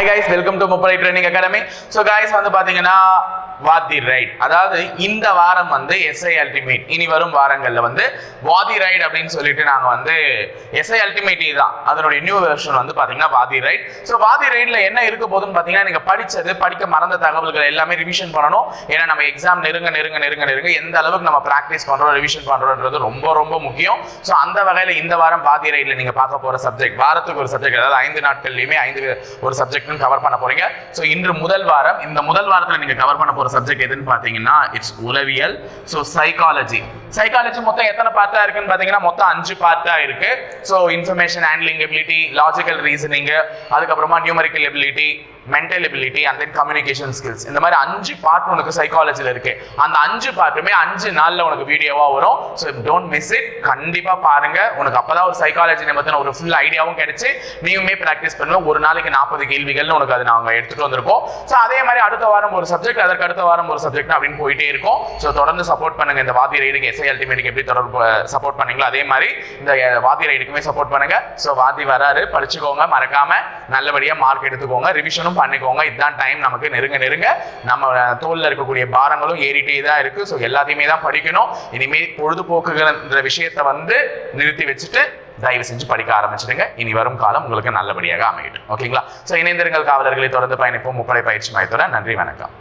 Hi guys welcome to Muppadai training academy so guys வந்து பார்த்தீங்கன்னா வாதி ரைட். அதாவது இந்த வாரம் வந்து எஸ்ஐ அல்டிமேட் இனி வரும் வாரங்களில் வந்து வாதி ரைட் அப்படின்னு சொல்லிட்டு நாங்கள் வந்து எஸ்ஐ அல்டிமேட் தான். அதனுடைய நியூ வெர்ஷன் வந்து பார்த்தீங்கன்னா வாதி ரைட். ஸோ வாதி ரைட்ல என்ன இருக்க போதுன்னு பார்த்தீங்கன்னா நீங்கள் படித்தது படிக்க மறந்த தகவல்கள் எல்லாமே ரிவிஷன் பண்ணணும். ஏன்னா நம்ம எக்ஸாம் நெருங்க நெருங்க நெருங்க நெருங்க எந்த அளவுக்கு நம்ம ப்ராக்டிஸ் பண்ணுறோம் ரிவிஷன் பண்ணுறோன்றது ரொம்ப ரொம்ப முக்கியம். ஸோ அந்த வகையில் இந்த வாரம் பாதி ரைட்ல நீங்கள் பார்க்க போகிற சப்ஜெக்ட் வாரத்துக்கு ஒரு சப்ஜெக்ட் அதாவது ஐந்து நாட்கள்லையுமே ஐந்து ஒரு சப்ஜெக்ட்னு கவர் பண்ண போறீங்க. ஸோ இன்று முதல் வாரம் இந்த முதல் வாரத்தில் நீங்கள் கவர் பண்ண போகிற சப்ஜெக்ட் எதுன்னு பார்த்தீங்கன்னா இட்ஸ் உளவியல் ஸோ சைக்காலஜி சைக்காலஜி மொத்தம் எத்தனை பார்ட்டா இருக்குன்னு பார்த்தீங்கன்னா மொத்தம் அஞ்சு பார்ட்டா இருக்கு. So information handling ability logical reasoning அதுக்கப்புறமா numerical ability mental ability and then communication skills இந்த மாதிரி அஞ்சு பார்ட் உனக்கு சைக்காலஜியில் இருக்கு. அந்த அஞ்சு பார்ட்டுமே அஞ்சு நாளில் உனக்கு வீடியோவாக வரும். ஸோ டோன்ட் மிஸ் இட் கண்டிப்பாக பாருங்க. உனக்கு அப்பதான் ஒரு சைக்காலஜி பற்றின ஒரு ஃபுல் ஐடியாவும் கிடைச்சி நீயுமே ப்ராக்டிஸ் பண்ணுவோம் ஒரு நாளைக்கு நாற்பது கேள்விகள்னு உனக்கு அது நாங்கள் எடுத்துகிட்டு வந்திருக்கோம். ஸோ அதே மாதிரி அடுத்த வாரம் ஒரு சப்ஜெக்ட் அதற்கு அடுத்த வாரம் ஒரு சப்ஜெக்ட் அப்படின்னு போயிட்டே இருக்கும். ஸோ தொடர்ந்து சப்போர்ட் பண்ணுங்க இந்த வாதி ரைடுக்கு எஸ்ஐ அல்டிமேட்டுக்கு எப்படி தொடர்பு சப்போர்ட் பண்ணீங்களோ அதே மாதிரி இந்த வாதி ரைடுக்குமே சப்போர்ட் பண்ணுங்க. ஸோ வாதி வராரு படிச்சுக்கோங்க மறக்காம நல்லபடியா மார்க் எடுத்துக்கோங்க ரிவிஷனும் பண்ணிக்கோங்க. இதுதான் டைம் நமக்கு நெருங்க நெருங்க. நம்ம தோலில் தோல்ல இருக்கக்கூடிய பாரங்களும் ஏறிட்டே தான் இருக்கு. ஸோ எல்லாத்தையுமே தான் படிக்கணும். இனிமே பொழுதுபோக்குகிற விஷயத்தை வந்து நிறுத்தி வச்சுட்டு தயவு செஞ்சு படிக்க ஆரம்பிச்சிடுங்க. இனி வரும் காலம் உங்களுக்கு நல்லபடியாக அமையட்டும். ஓகேங்களா ஸோ இணைந்திருங்கள் காவலர்களை தொடர்ந்து பயணிப்போம். முப்படை பயிற்சி மையத்தோட நன்றி வணக்கம்.